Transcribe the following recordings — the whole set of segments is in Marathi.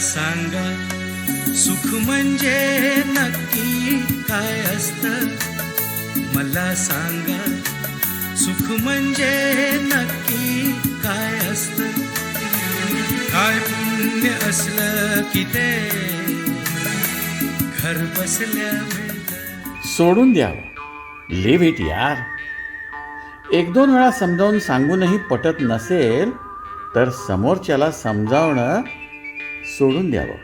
सांगा सुख म्हणजे नक्की काय असत? मला सांगा सुख म्हणजे नक्की काय असत? काय पुण्य असलं की ते? घर बसल्या सोडून द्यावं. लिव्ह इट यार. एक दोन वेळा समजावून सांगूनही पटत नसेल तर समोरच्याला समजावणं सोडून द्यावं.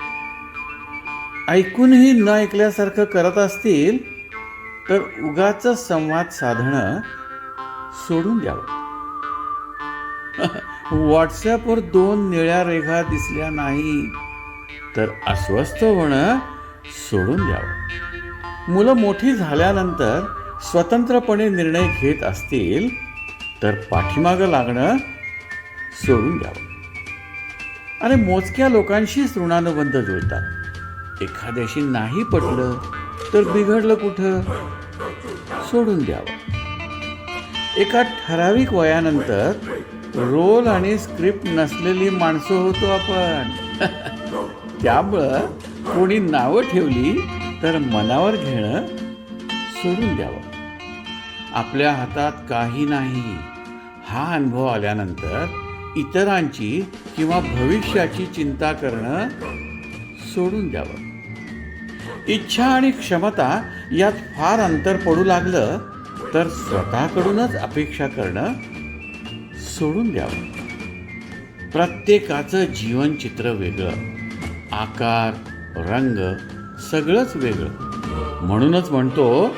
ऐकूनही न ऐकल्यासारखं करत असतील तर उगाच संवाद साधणं सोडून द्यावं. व्हॉट्सॲपवर दोन निळ्या रेखा दिसल्या नाही तर अस्वस्थ होणं सोडून द्यावं. मुलं मोठी झाल्यानंतर स्वतंत्रपणे निर्णय घेत असतील तर पाठीमागं लागणं सोडून द्यावं. अरे मोजक्या लोकांशीच ऋणानुबंध जुळतात. एखाद्याशी नाही पटलं तर बिघडलं कुठं? सोडून द्यावं. एका ठराविक वयानंतर रोल आणि स्क्रिप्ट नसलेली माणसं होतो आपण. त्यामुळं कोणी नावं ठेवली तर मनावर घेणं सोडून द्यावं. आपल्या हातात काही नाही. हा अनुभव आल्यानंतर इतरांची किंवा भविष्याची चिंता करणं सोडून द्यावं. इच्छा आणि क्षमता यात फार अंतर पडू लागलं तर स्वतःकडूनच अपेक्षा करणं सोडून द्यावं. प्रत्येकाचं जीवनचित्र वेगळं आकार रंग सगळंच वेगळं. म्हणूनच म्हणतो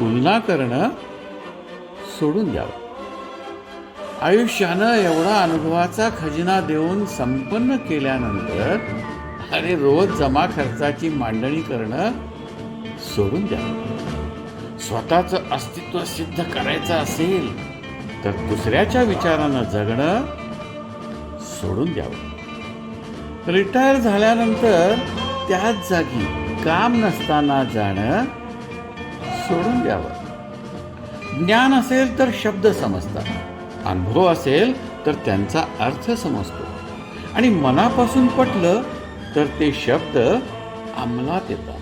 तुलना करणं सोडून द्यावं. आयुष्यानं एवढा अनुभवाचा खजिना देऊन संपन्न केल्यानंतर अरे रोज जमा खर्चाची मांडणी करणं सोडून द्यावं. स्वतःचं अस्तित्व सिद्ध करायचं असेल तर दुसऱ्याच्या विचारानं जगणं सोडून द्यावं. रिटायर झाल्यानंतर त्याच जागी काम नसताना जाणं सोडून द्यावं. ज्ञान असेल तर शब्द समजतात. अनुभव असेल तर त्यांचा अर्थ समजतो. आणि मनापासून पटलं तर ते शब्द अंमलात येतात.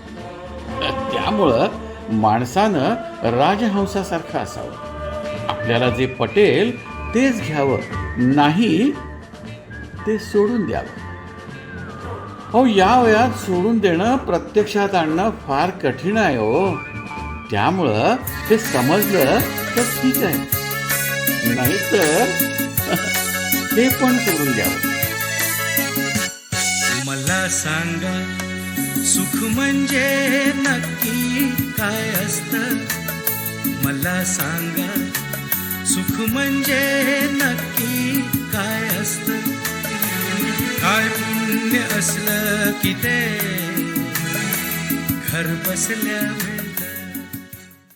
त्यामुळं माणसानं राजहंसासारखं असावं. आपल्याला जे पटेल तेच घ्यावं नाही ते सोडून द्यावं. हो या वयात सोडून देणं प्रत्यक्षात आणणं फार कठीण आहे हो. त्यामुळं ते समजलं तर ठीक आहे. नाहीतर ते पण सोडून द्यावं मला सांगा सुख म्हणजे नक्की काय असत? मला सांगा सुख म्हणजे नक्की काय असत? काय पुण्य असलं की ते? घर बसल्या